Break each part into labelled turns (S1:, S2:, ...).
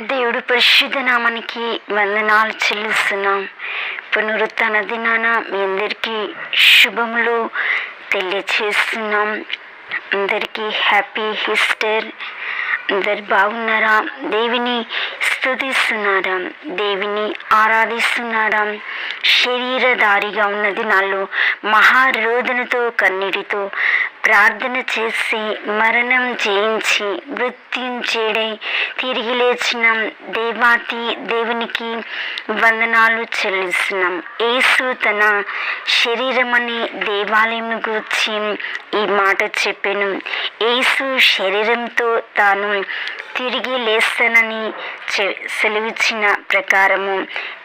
S1: దేవుడు పరిశుద్ధ నామానికి వందనాలు చెల్లిస్తున్నాం. పునరుత్న దినాన మీ అందరికీ శుభములు తెలియచేస్తున్నాం. అందరికీ హ్యాపీ హిస్టర్ అందరు బాగున్నారా? దేవిని స్తుతిస్తున్నారా? దేవిని ఆరాధిస్తున్నారా? శరీరధారిగా ఉన్న దినాల్లో మహారోధనతో కన్నీటితో ప్రార్థన చేసి మరణం జయించి మృత్యుంచేడై తిరిగి లేచిన. దేవాతి దేవునికి వందనాలు చెల్లిస్తున్నాం. యేసు తన శరీరం అనే దేవాలయం గురించి ఈ మాట చెప్పాను. యేసు శరీరంతో తాను తిరిగి లేస్తానని చె సెలవిచ్చిన ప్రకారము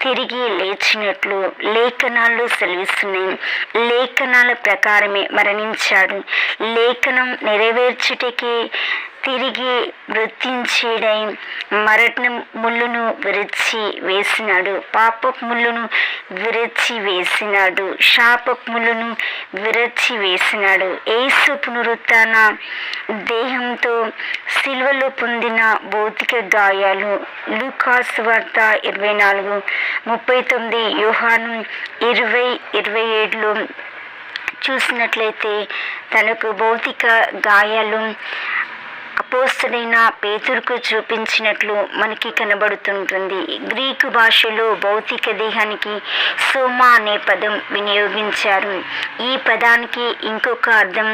S1: తిరిగి లేచినట్లు లేఖనాలు సెలవిస్తున్నాయి. లేఖనాల ప్రకారమే మరణించాడు. లేఖనం నెరవేర్చుటకే తిరిగి వృత్తించేడై మరణ ముళ్ళును విరచి వేసినాడు. పాప ముళ్ళును విరచి వేసినాడు. శాప ముళ్ళును విరచి వేసినాడు. ఏసు పునరుత్న దేహంతో సిల్వలో పొందిన భౌతిక గాయాలు. లూకాస్ వార్త ఇరవై నాలుగు ముప్పై తొమ్మిది యోహాను ఇరవై ఇరవై ఏడులో చూసినట్లయితే తనకు భౌతిక గాయాలు అపోస్తుడైన పేతురుకు చూపించినట్లు మనకి కనబడుతుంటుంది. గ్రీకు భాషలో భౌతిక దేహానికి సోమా అనే పదం వినియోగించారు. ఈ పదానికి ఇంకొక అర్థం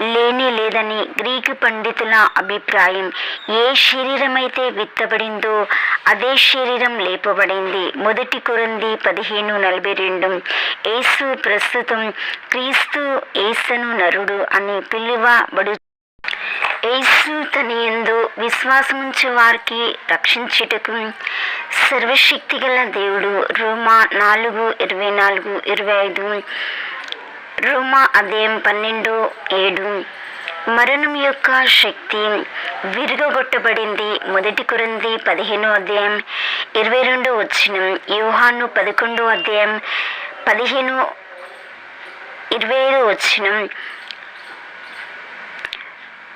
S1: లేనే లేదని గ్రీకు పండితుల అభిప్రాయం. ఏ శరీరం అయితే విత్తబడిందో అదే శరీరం లేపబడింది. మొదటి కొరంది పదిహేను నలభై రెండు. ఏసు ప్రస్తుతం క్రీస్తు ఏసను నరుడు అని పిలువబడు యేసు తన ఎందు విశ్వాసముంచు వారికి రక్షించుటకు సర్వశక్తిగల దేవుడు. రోమా నాలుగు ఇరవై నాలుగు ఇరవై ఐదు. రోమా అధ్యాయం పన్నెండు ఏడు. మరణం యొక్క శక్తి విరుగగొట్టబడింది మొదటి కొరింది పదిహేనో అధ్యాయం ఇరవై రెండో వచ్చిన యోహాను పదకొండో అధ్యాయం పదిహేను ఇరవై ఐదో వచ్చిన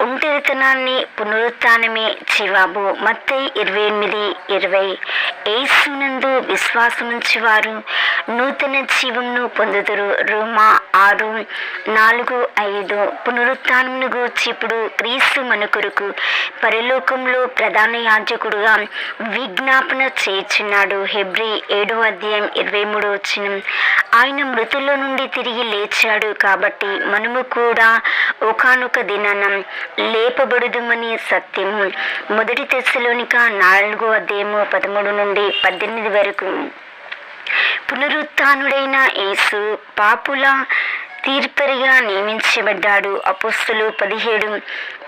S1: ఒంటరితనాన్ని పునరుత్నమే చివాబు మత్తై ఇరవై ఎనిమిది ఇరవై. ఏసునందు విశ్వాసముంచి వారు నూతన జీవంను పొందుదురు. రోమా ఆరు నాలుగు ఐదు. పునరుత్నమును గూర్చి ఇప్పుడు క్రీస్తు మన కొరకు పరలోకంలో ప్రధాన యాజకుడుగా విజ్ఞాపన చేయుచున్నాడు. హెబ్రి ఏడో అధ్యాయం ఇరవై మూడు వచ్చిన ఆయన మృతుల్లో నుండి తిరిగి లేచాడు కాబట్టి మనము కూడా ఒకనొక దినాన లేపబడుదుమని సత్యము మొదటి తెస్సలోనిక నాలుగో అధ్యాయము పదమూడు నుండి పద్దెనిమిది వరకు. పునరుత్డైన యేసు పాపుల తీర్పరిగా నియమించబడ్డాడు. అపుస్తులు పదిహేడు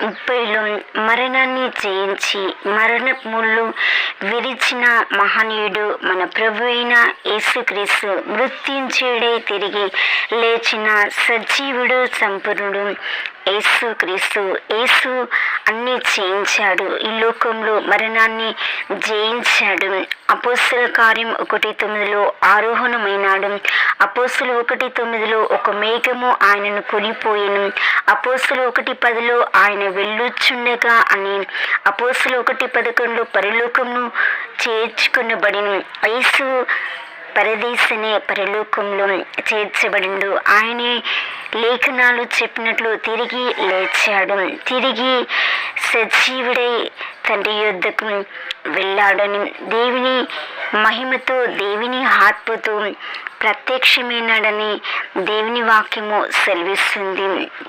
S1: ముప్పైలో మరణాన్ని జయించి మరణములు ముళ్ళు విరిచిన మహనీయుడు మన ప్రభు అయిన యేసుక్రీస్తు మృత్యుంచేడే తిరిగి లేచిన సజీవుడు సంపూర్ణుడు యేసు క్రీస్తు యేసు అన్ని చేయించాడు ఈ లోకంలో మరణాన్ని జయించాడు. అపోస్తుల కార్యం ఒకటి తొమ్మిదిలో ఆరోహణమైనాడు. అపోస్తులు ఒకటి తొమ్మిదిలో ఒక మేఘము ఆయనను కొనిపోయాను. అపోస్తులు ఒకటి పదిలో ఆయన వెళ్ళుచుండగా అని అపోసులు ఒకటి పదకొండు పరిలోకమును చేర్చుకునబడిన. ఐసు పరదేశనే పరలోకంలో చేర్చబడిండు. ఆయనే లేఖనాలు చెప్పినట్లు తిరిగి లేచాడు. తిరిగి సజీవుడై తండ్రి యొద్దకు వెళ్ళాడని దేవుని మహిమతో దేవుని ఆత్మతో ప్రత్యక్షమైనాడని దేవుని వాక్యము సెలవిస్తుంది.